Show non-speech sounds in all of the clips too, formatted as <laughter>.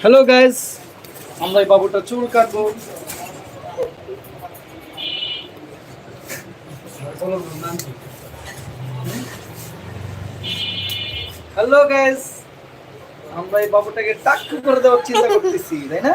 Hello guys আমরা এই বাবুটা চুল কাটবো। হ্যালো গাইজ আমরা এই বাবুটাকে টাক করে দেওয়ার চিন্তা করতেছি, তাই না?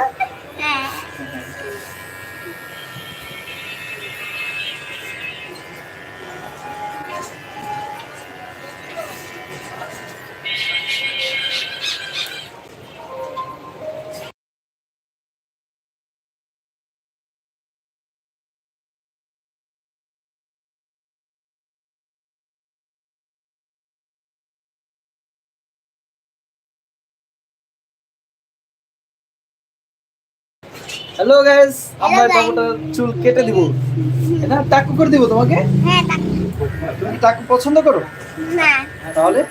হ্যালো গাইস আমরা Hello, চুল কেটে দিব। না টাকু করে দিব তোমাকে? হ্যাঁ টাক। তুমি টাকু পছন্দ করো? না। তাহলে?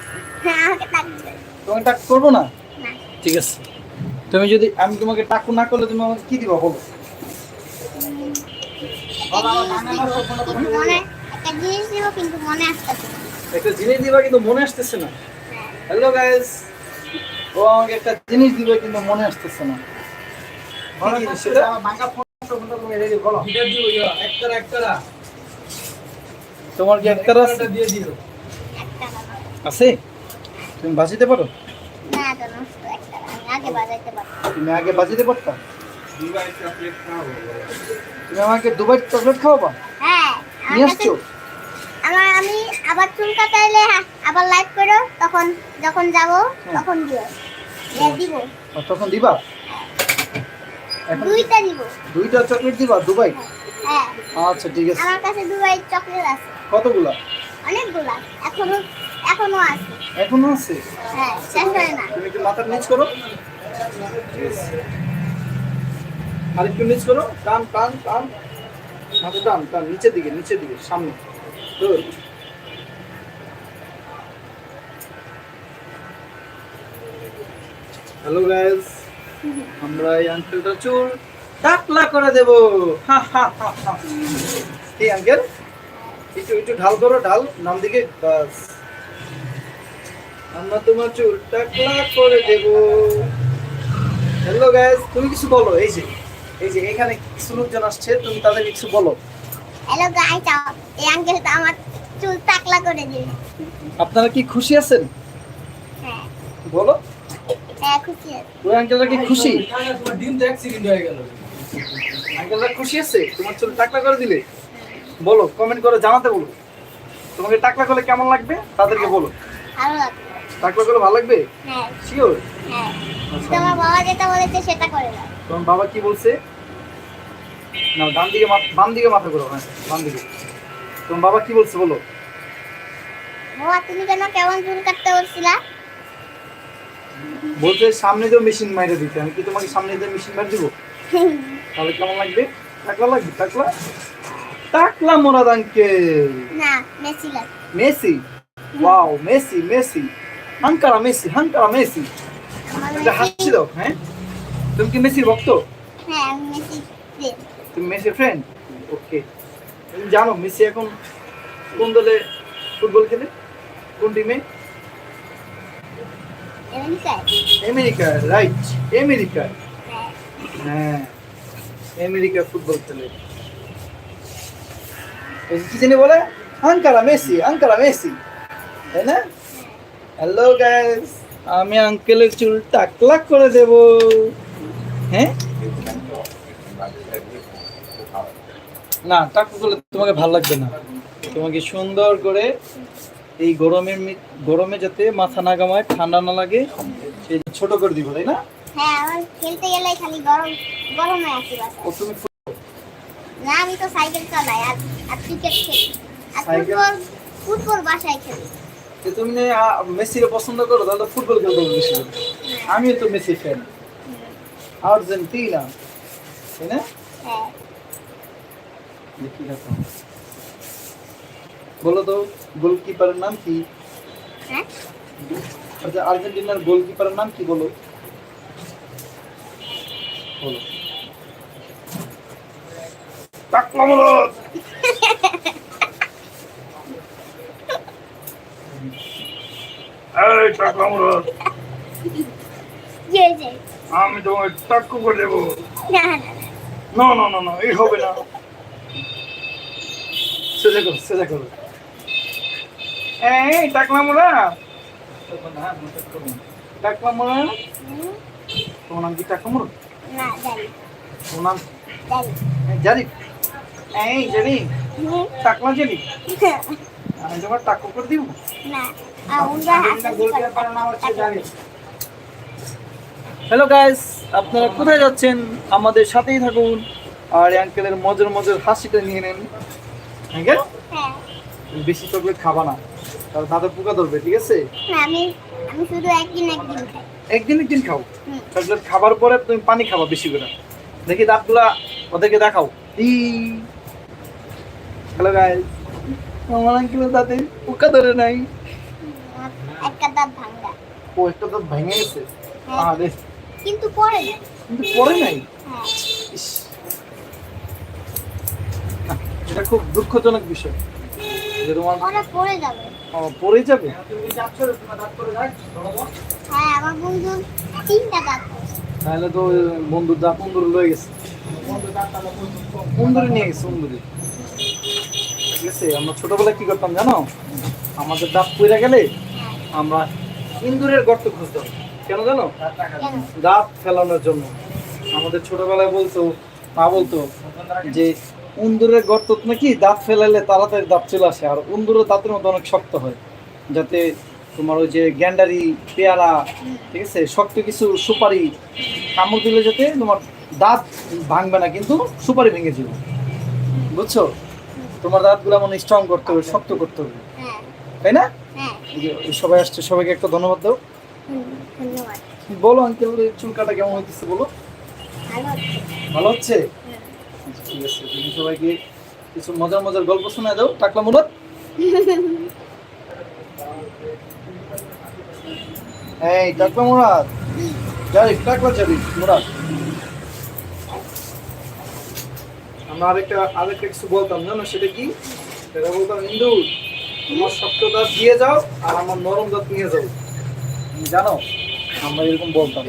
হ্যাঁ আমাকে টাকবে তোমাকে টাকু করব না? ঠিক আছে। তুমি যদি আমি তোমাকে টাকু না করলে তুমি আমাকে কি দিবা বলো? একটা জিনিস দিব কিন্তু মনে আসতেছে না। হ্যাঁ। হ্যালো গাইস ও আমাকে একটা জিনিস দিবে কিন্তু মনে আসতেছে না? তোমার কি একটা আছে? তুমি বাজিতে পারো? তুমি আগে বাজিতে পারতা? তুমি আমাকে দুবাই চকলেট খাওয়াবা? হ্যাঁ নিয়ে আসছো? আমার আমি আবার চুল কাটাইলে আবার লাইভ করো তখন যখন যাব তখন দিও। দিব। তখন দিবা? দুইটা দিব দুইটা চকলেট দিবা? দুবাই? হ্যাঁ। আচ্ছা ঠিক আছে। আমার কাছে দুবাই চকলেট আছে। কতগুলা? অনেকগুলা। এখনও এখনও আছে। এখনও আছে? হ্যাঁ শেষ হয় না। তুমি একটু মাথার নিচ করো। আর একটু নিচ করো। টান টান টান। মাথা টান টান। নিচের দিকে নিচের দিকে সামনে। Good. হ্যালো গাইস আমরা এই আঙ্কেলটার চুল টাকলা করে দেব। হা আঙ্কেল? একটু একটু ঢাল করো ঢাল। নাম দিকে বাস। আমরা তোমার চুল টাকলা করে দেব। হ্যালো গাইস তুমি কিছু বলো এই যে এই যে এখানে কিছু লোকজন আসছে তুমি তাদের কিছু বলো। হ্যালো গাইস এই আঙ্কেলটা আমার চুল টাকলা করে দিবে আপনারা কি খুশি আছেন? হ্যাঁ। বলো। হ্যাঁ খুশি? আছে আঙ্কেলরা কি খুশি আঙ্কেলরা খুশি আছে? তোমার চুল টাকলা করে দিলে? বলো কমেন্ট করে জানাতে বলো। তোমাকে টাকলা করলে কেমন লাগবে? তাদেরকে বলো। ভালো লাগবে। টাকলা করলে ভালো লাগবে? হ্যাঁ। শিওর হ্যাঁ। তোমার বাবা যেটা বলেছে সেটা করে দাও। তোমার বাবা কি বলছে? না ডান দিকে মাথা বাম দিকে মাথা করো হ্যাঁ বাম দিকে। তোমার বাবা কি বলছে বলো। বাবা তুমি কেন কেমন চুল কাটতে বলছিলা। বলছে সামনে দিয়ে মেশিন মাইরে দিতে। আমি কি তোমাকে সামনে দিয়ে মেশিন মার দিব? তাহলে কেমন লাগবে? টাকলা লাগবে টাকলা? টাকলা মোরাদ আঙ্কেল। না Messi Messi? Wow Messi Messi. হাঙ্কারা Messi হাঙ্কারা মেসি। আমার একটা মেসি। হাসি দাও হ্যাঁ? তুমি কি মেসির ভক্ত? হ্যাঁ মেসি। তুমি মেসির ফ্রেন্ড ওকে। তুমি জানো মেসি এখন কোন দলে ফুটবল খেলে? কোন টিমে আমেরিকা রাইট আমেরিকা হ্যাঁ আমেরিকা ফুটবল খেলে। কি জানি বলে? আঙ্কারা মেসি আঙ্কারা মেসি তাই না? হ্যালো গাইস আমি আঙ্কেলের চুল টাকলাক করে দেব। হ্যাঁ? না টাকু করলে তোমাকে ভালো লাগবে না। তোমাকে সুন্দর করে এই গরমের গরমে যাতে মাথা না গামায় ঠান্ডা না লাগে সেই ছোট করে দিব তাই না? হ্যাঁ খেলতে গেলে খালি গরম গরমে আছি ও তুমি না আমি তো সাইকেল চালাই আর আর ক্রিকেট খেলি। আর ফুটবল ফুটবল বাসায় খেলি। তুমি মেসিকে পছন্দ করো তাহলে ফুটবল খেলতে বেশি আমিও তো মেসি ফ্যান আর্জেন্টিনা তাই না? হ্যাঁ। দেখো। বলো তো গোলকিপারের নাম কি? হ্যাঁ? আচ্ছা আর্জেন্টিনার গোলকিপারের নাম কি বলো? বলো। টাকা আমি তোমাকে টাক্কু করে দেবো। না না না। না না না না এই হবে না। সোজা করো সোজা করো। এই টাকলা মোড়া টাকলা মোড়া হুম, তোমার নাম কি টাকলা মোড়া না জানি। তোমার নাম? জানি। এই, জানি। এই জানি। হুম, টাকলা জানি। আমি তোমার টাক্কু করে দিব। না হ্যালো গাইস আপনারা কোথায় যাচ্ছেন? আমাদের সাথেই থাকুন। আর আঙ্কেলের মজার মজার হাসিটা নিয়ে নেন। হ্যাঁ। বেশি চকলেট খাবা না। তাহলে পোকা ধরবে ঠিক আছে? না আমি আমি শুধু একদিন একদিন খাই। একদিন একদিন খাও। চকলেট খাবার পরে তুমি পানি খাবা বেশি করে। দেখি দাঁতগুলা ওদেরকে দেখাও। ই। হ্যালো গাইস আমার আঙ্কেলের দাঁতে পোকা ধরে নাই। একটা দাঁত ভাঙ্গা ও একটা দাঁত ভেঙে গেছে? হ্যাঁ, আরে কিন্তু পরে কিন্তু পরে নাই? হ্যাঁ। এটা খুব দুঃখজনক বিষয়। যে তোমার পরে যাবে। পড়ে যাবে? হ্যাঁ। তাহলে তো বন্ধুর দাঁত বন্ধুর লয়ে গেছে। বন্ধুরে নিয়ে গেছে বন্ধুরে ঠিক আছে আমরা ছোটবেলায় কি করতাম জানো? আমাদের দাঁত পড়ে গেলে আমরা ইন্দুরের গর্ত খুঁজতাম। কেন জানো? দাঁত ফেলানোর জন্য। আমাদের ছোটবেলায় বলতো মা বলতো যে উন্দুরের গর্ত নাকি দাঁত ফেলালে তাড়াতাড়ি দাঁত চলে আসে আর উন্দুরের দাঁতের মতো অনেক শক্ত হয়। যাতে তোমার ওই যে গ্যান্ডারি পেয়ারা ঠিক আছে শক্ত কিছু সুপারি কামড় দিলে যাতে তোমার দাঁত ভাঙবে না কিন্তু সুপারি ভেঙে যাবে। বুঝছ? তোমার দাঁতগুলো মানে স্ট্রং করতে হবে শক্ত করতে হবে। হ্যাঁ। তাই না? হ্যাঁ। সবাই আসছে সবাইকে একটা ধন্যবাদ দাও। বলো আঙ্কেল চুল কাটা কেমন হইতেছে বলো। ভালো হচ্ছে। ভালো হচ্ছে? হুম। ঠিক আছে তুমি সবাইকে কিছু মজার মজার গল্প শোনায় দাও। টাকলা মুরাদ এই, টাকলা মুরাদ। যাই টাকলা যাবি মুরাদ। আমরা আরেকটা আরেকটা কিছু বলতাম, জানো সেটা কি? সেটা বলতাম, হিন্দু, তোমার শক্ত দাঁত দিয়ে যাও আর আমার নরম দাঁত নিয়ে যাও। জানো, আমরা এরকম বলতাম।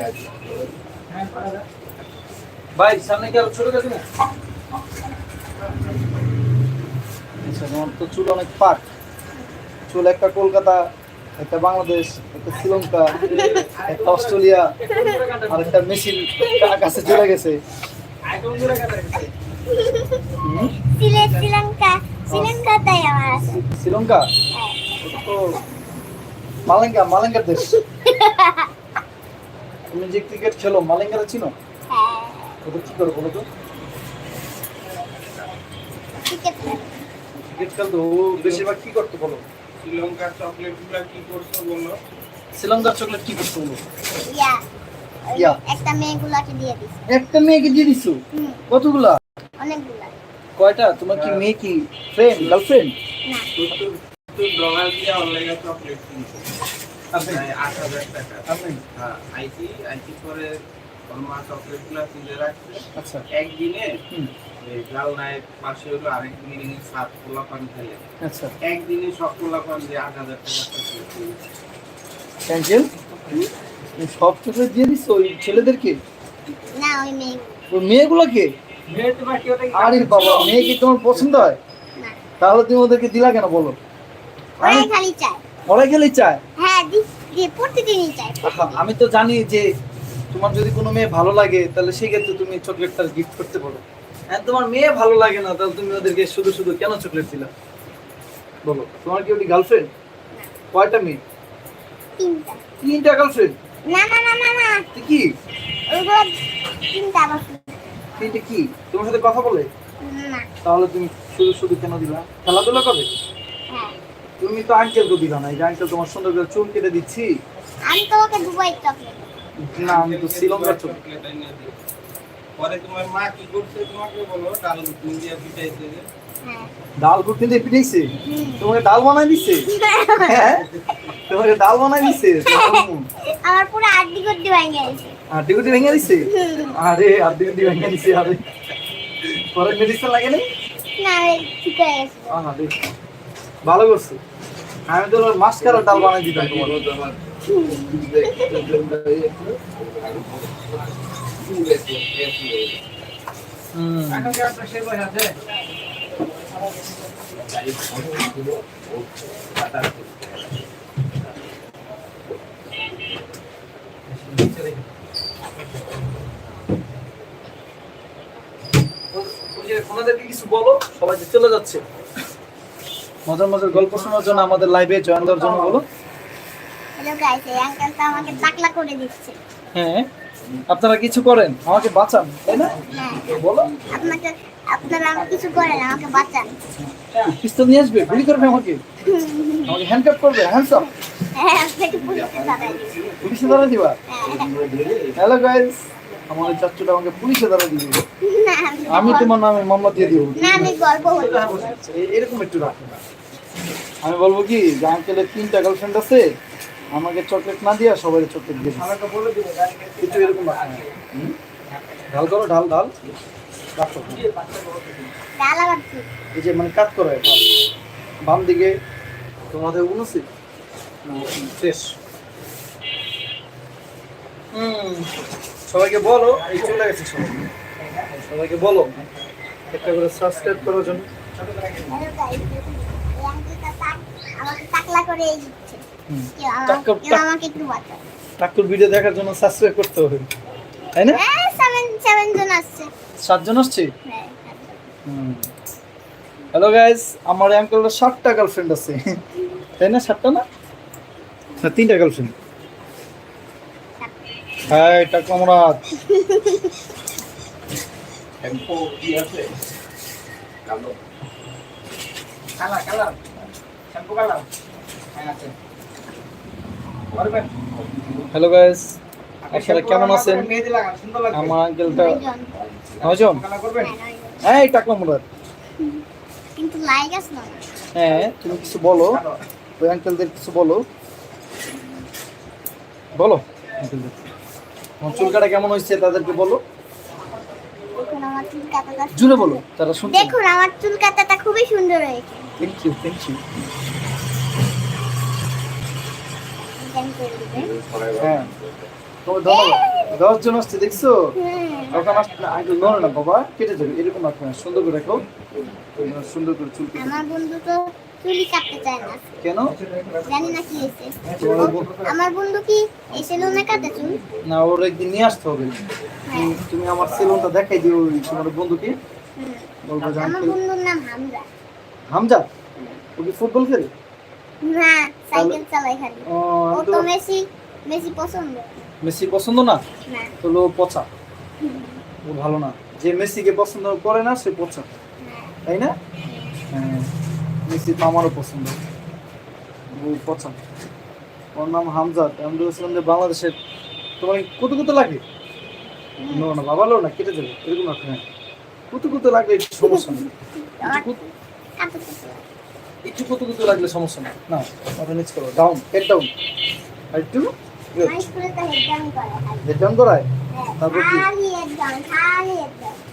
ভাই, সামনে কি আরও ছোট গেছে না? আচ্ছা তোমার তো চুল অনেক পাক। চুল একটা কলকাতা একটা বাংলাদেশ একটা শ্রীলঙ্কা একটা অস্ট্রেলিয়া আর একটা কা- কাছে চলে গেছে। শ্রীলঙ্কা তো মালেঙ্গা মালেঙ্গার দেশ। <laughs> তুমি যে ক্রিকেট খেলো মালেঙ্গারে চিনো? হ্যাঁ। কি করো বলো তো? ক্রিকেট খেলতো ও বেশিরভাগ কি করতো বলো? শ্রীলঙ্কার চকলেটগুলা কি করছ বলো? শ্রীলঙ্কার চকলেট কি করতো বলো? ইয়া ইয়া। একটা মেয়েগুলাকে দিয়ে দিস একটা মেয়েকে দিয়ে দিছো? কতগুলা? অনেকগুলা। কয়টা? তোমার কি মেয়ে কি ফ্রেন্ড গার্লফ্রেন্ড না। তুই তুই ডলার দিয়ে অনলাইনে চকলেট কিনছো। আপনি? প্রায় আট হাজার টাকা। আপনি? হ্যাঁ আইসি আইসি পরে ওর মা চকলেট কিনে রাখছে। আচ্ছা। একদিনে পাশে হলো আরেক বিল্ডিং সাত পান আচ্ছা। একদিনে সব কোলা পান দিয়ে আট হাজার টাকা। সব চকলেট দিয়ে দিছো ওই ছেলেদেরকে? না ওই মেয়ে। ওই মেয়েগুলোকে? আরে বাবা মেয়ে কি তোমার পছন্দ হয়? তাহলে তুমি ওদেরকে দিলা কেন বলো? ওরাই খালি চায়। ওরাই খেলে চায়? হ্যাঁ প্রতিদিনই চায় আমি তো জানি যে তোমার যদি কোনো মেয়ে ভালো লাগে তাহলে সেই ক্ষেত্রে তুমি চকলেটটা গিফট করতে পারো হ্যাঁ তোমার মেয়ে ভালো লাগে না তাহলে তুমি ওদেরকে শুধু শুধু কেন চকলেট দিলা? বলো তোমার কি ওটি গার্লফ্রেন্ড কয়টা মেয়ে? তিনটা। তিনটা গার্লফ্রেন্ড না না না না না। কি? তিনটা কি? তোমার সাথে কথা বলে? না। তাহলে তুমি শুধু শুধু কেন দিলা? খেলাধুলা করে? হ্যাঁ। তুমি তো আঙ্কেলকে দিলা না এই যে আঙ্কেল তোমার সুন্দর করে চুল কেটে দিচ্ছি? আমি তো ওকে দুবাই চকলেট না আমি তো শ্রীলঙ্কার চকলেট। পরে তোমার মা কি করছে তোমাকে বলো ডাল দিয়ে পিটাইছে হ্যাঁ। ডাল ঘুরতে দিয়ে পিটাইছে। তোমাকে ডাল বানাই দিছে? হ্যাঁ? তোমাকে ডাল বানাই দিছে? আমার পুরো আড্ডি করতে ভেঙে গেছে। আড্ডি গুটি ভেঙে দিছে? আরে আড্ডি গুটি ভেঙে দিছে আরে। পরে মেডিসিন লাগে না ঠিক হয়ে ভালো করছ। আমি তো মাস্কারা ডাল বানাই দিতাম তোমার। ওনাদেরকে কিছু বলো? সবাই যে চলে যাচ্ছে। মজার মজার গল্প শোনার জন্য আমাদের লাইভে জয়েন দেওয়ার জন্য বলো। হ্যালো গাইস এই আঙ্কেলটা আমাকে টাকলা করে দিচ্ছে। হ্যাঁ। আপনারা কিছু করেন? আমাকে বাঁচান তাই না? হ্যাঁ। বলো। আপনাকে আপনারা কিছু করেন আমাকে বাঁচান। পিস্তল নিয়ে আসবে গুলি করবে আমাকে? আমাকে হ্যান্ডকাপ করবে হ্যান্ডস আপ হ্যাঁ পুলিশে ধরা দিবা। হ্যাঁ। হ্যালো গাইস আমাদের চাচুটা আমাকে পুলিশে ধরা দিবে। না আমি তোমার নামে মামলা দিয়ে দিব। না আমি গল্প বলব। এরকম একটু রাখো আমি বলব কি যে আঙ্কেলের তিনটা গার্লফ্রেন্ড আছে আমাকে চকলেট না দিয়ে সবাই চকলেট দিয়ে দিছে। বলে দিবে কিছু এরকম? ঢাল করো ঢাল ঢাল এই যে মানে কাজ করো বাম দিকে তোমাদের উনসি শেষ। সবাইকে বলো এই চলে গেছে সবাই। সবাইকে বলো একটা করে সাবস্ক্রাইব করার জন্য। আমাকে টাকলা করে ভিডিও দেখার জন্য সাবস্ক্রাইব করতে হবে। তাই না? হ্যাঁ সেভেন সেভেন জন আসছে। সাতজন আসছে? হ্যাঁ হ্যালো গাইস আমার আঙ্কেলের সাতটা গার্লফ্রেন্ড আছে। তাই না? সাতটা না? না তিনটা গার্লফ্রেন্ড হ্যাঁ এটা কমরাত টেম্পো কি আছে। কালো। কালা কালা শ্যাম্পু কালা হ্যাঁ আছে। হ্যালো গাইস আপনারা কেমন আছেন? আমার আঙ্কেলটা নজন হ্যাঁ, এই টাকা মুরাদ কিন্তু লাইক না? হ্যাঁ তুমি কিছু বলো। ওই আঙ্কেলদের কিছু বলো। বলো আঙ্কেলদের চুল কাটা কেমন হয়েছে তাদেরকে বলো। দেখুন আমার চুল কাটাটা জুড়ে বলো তারা শুনছে। দেখুন আমার চুল কাটাটা খুবই সুন্দর হয়েছে। থ্যাংক ইউ থ্যাংক ইউ হ্যাঁ। তোমার ধন্যবাদ দশ জন আসছে দেখছ? হুম ওখানে আসছে না নড়ে না বাবা কেটে যাবে এরকম রাখো না। সুন্দর করে রাখো সুন্দর করে চুল কেটে আমার বন্ধু তো চুলই কাটতে চায় না। কেন? জানি না কি হয়েছে। আমার বন্ধু কি এই সেলুনে কাটে চুল? না ওর একদিন নিয়ে আসতে হবে। হ্যাঁ। তুমি- আমার সেলুনটা দেখাই দিও তোমার বন্ধুকে। বলব যে আমার বন্ধুর নাম হামজা। হামজা? ও কি ফুটবল খেলে? না সাইকেল চালাই খালি। ও, তো মেসি মেসি পছন্দ। মেসি পছন্দ না? না। তাহলে পচা। ও ভালো না। যে মেসিকে পছন্দ করে না সে পচা। তাই না? হ্যাঁ মেসি তো আমারও পছন্দ। ও পচা। ওর নাম হামজাদ। আমি বলছিলাম যে বাংলাদেশের তোমার কত কত লাগে। না না বাবা লো না কেটে যাবে এরকম রাখো হ্যাঁ। কত কত লাগলে সমস্যা নেই। একটু কত- কত লাগলে সমস্যা নেই। না মাথা নিচ করো। ডাউন হেড ডাউন আর একটু। হেড ডাউন করায়? হ্যাঁ, তারপর কি?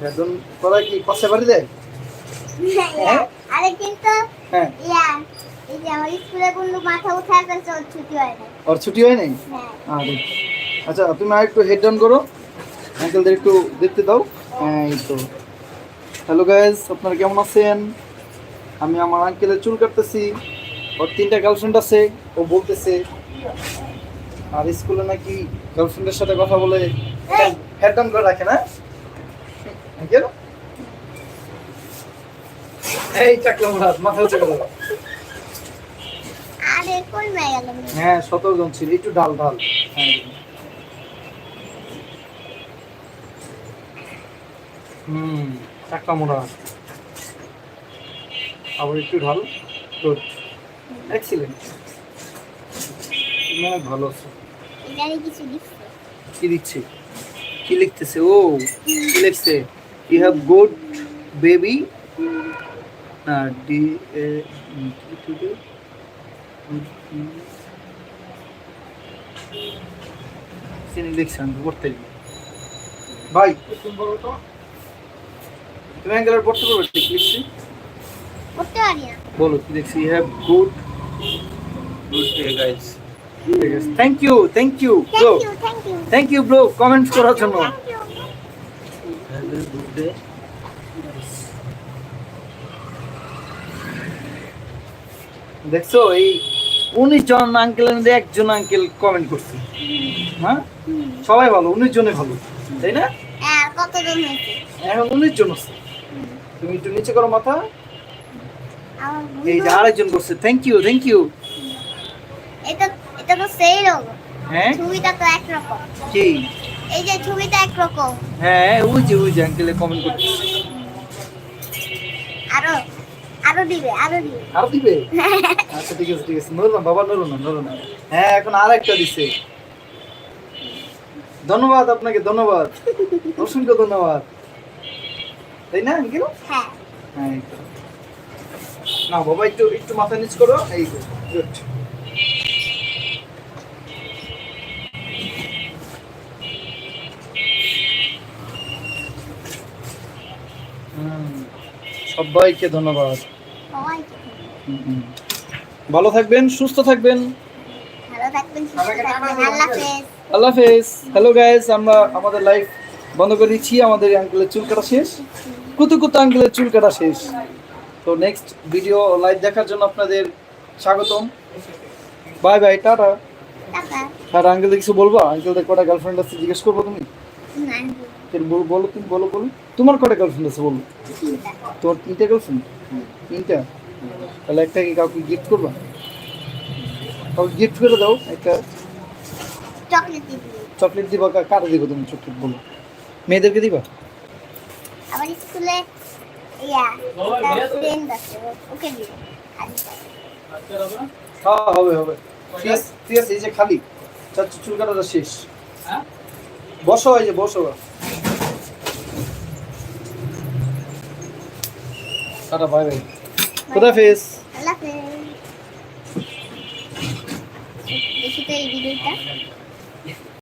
হেড ডাউন করায় কি? পাশে বাড়ি দেয় আরে কিন্তু হ্যাঁ। এই যে আমার স্কুলে বন্ধু মাথা উঠায় ফেলছে ওর ছুটি হয় না। ওর ছুটি হয় নাই? আরে আচ্ছা তুমি আর একটু হেড ডাউন করো। আঙ্কেলদের একটু দেখতে দাও। এই তো। হ্যালো গাইজ আপনারা কেমন আছেন? আমি আমার আঙ্কেলের চুল কাটতেছি ওর তিনটা গার্লফ্রেন্ড আছে ও বলতেছে আর স্কুলে নাকি গার্লফ্রেন্ডের সাথে কথা বলে হেড ডাউন করে রাখে না? আঙ্কেল এই চাকলা মাথা মাথা উঁচু করে হ্যাঁ সতেরো জন ছিল একটু ডাল ডাল হ্যাঁ হুম চাকা মোড়া আবার একটু ঢাল। গুড এক্সিলেন্ট অনেক ভালো আছে। কি দিচ্ছে? কি লিখতেছে? ও কি লিখছে? ইউ হ্যাভ গুড বেবি না ডি এ তিনি লিখছে আমি পড়তে পারি। ভাই তুমি তো অ্যাঙ্গেলার পড়তে পারবে ঠিক লিখছি। করতে পারি না। বলো কি লিখছি you have good good day guys thank you thank you bro thank you bro comments করার জন্য। দেখছ এই উনিশ জন আঙ্কেলের মধ্যে একজন আঙ্কেল কমেন্ট করছে। হ্যাঁ? সবাই ভালো উনিশ জনে ভালো তাই না? হ্যাঁ কতজন হয়েছে? এখন উনিশ জন আছে। তুমি একটু নিচে করো মাথা। এই যে আরেকজন করছে। থ্যাংক ইউ থ্যাংক ইউ এটা এটা তো সেই রকম। হ্যাঁ? ছবিটা তো একরকম। কি? এই যে ছবিটা একরকম। হ্যাঁ ওই যে ওই যে আঙ্কেলে কমেন্ট করছে। আরও আরও দিবে আরও দিবে। আরও দিবে? <laughs> আচ্ছা ঠিক আছে ঠিক আছে। বাবা হ্যাঁ এখন আর একটা দিছে। ধন্যবাদ আপনাকে ধন্যবাদ। <laughs> অসংখ্য ধন্যবাদ। তাই না আঙ্কেল হ্যাঁ। হ্যাঁ। না বাবা একটু একটু মাথা নিচ করো। এই সবাইকে ধন্যবাদ। সবাইকে হুম, হুম। ভালো থাকবেন সুস্থ থাকবেন। আল্লাহ হাফেজ। হ্যালো গাইস আমরা আমাদের লাইভ বন্ধ করে দিচ্ছি। আমাদের আঙ্কেলের চুল কাটা শেষ। কুতু কুতু আঙ্কেলের চুল কাটা শেষ। তো নেক্সট ভিডিও লাইভ দেখার জন্য আপনাদের স্বাগতম। বাই বাই টাটা। আর আঙ্কেল কিছু বলবা? আঙ্কেলদের কটা গার্লফ্রেন্ড আছে জিজ্ঞেস করব তুমি? বলো বলো তুমি বলো বলো। তোমার কটা গার্লফ্রেন্ড আছে বলো? তোমার তিনটা গার্লফ্রেন্ড তিনটা? তাহলে একটা কি কাউকে গিফট করবা? কাউকে গিফট করে দাও একটা। চকলেট দিবি। চকলেট দিবা কা- কারে দিবা তুমি চকলেট বলো? মেয়েদেরকে দিবা? আবার স্কুলে ওকে হ্যাঁ হবে হবে এই যে খালি চাচ্ছু চুল কাটাটা শেষ বসো এই যে বসো টাটা বাই বাই আল্লাহ হাফেজ দেখি তো এই ভিডিওটা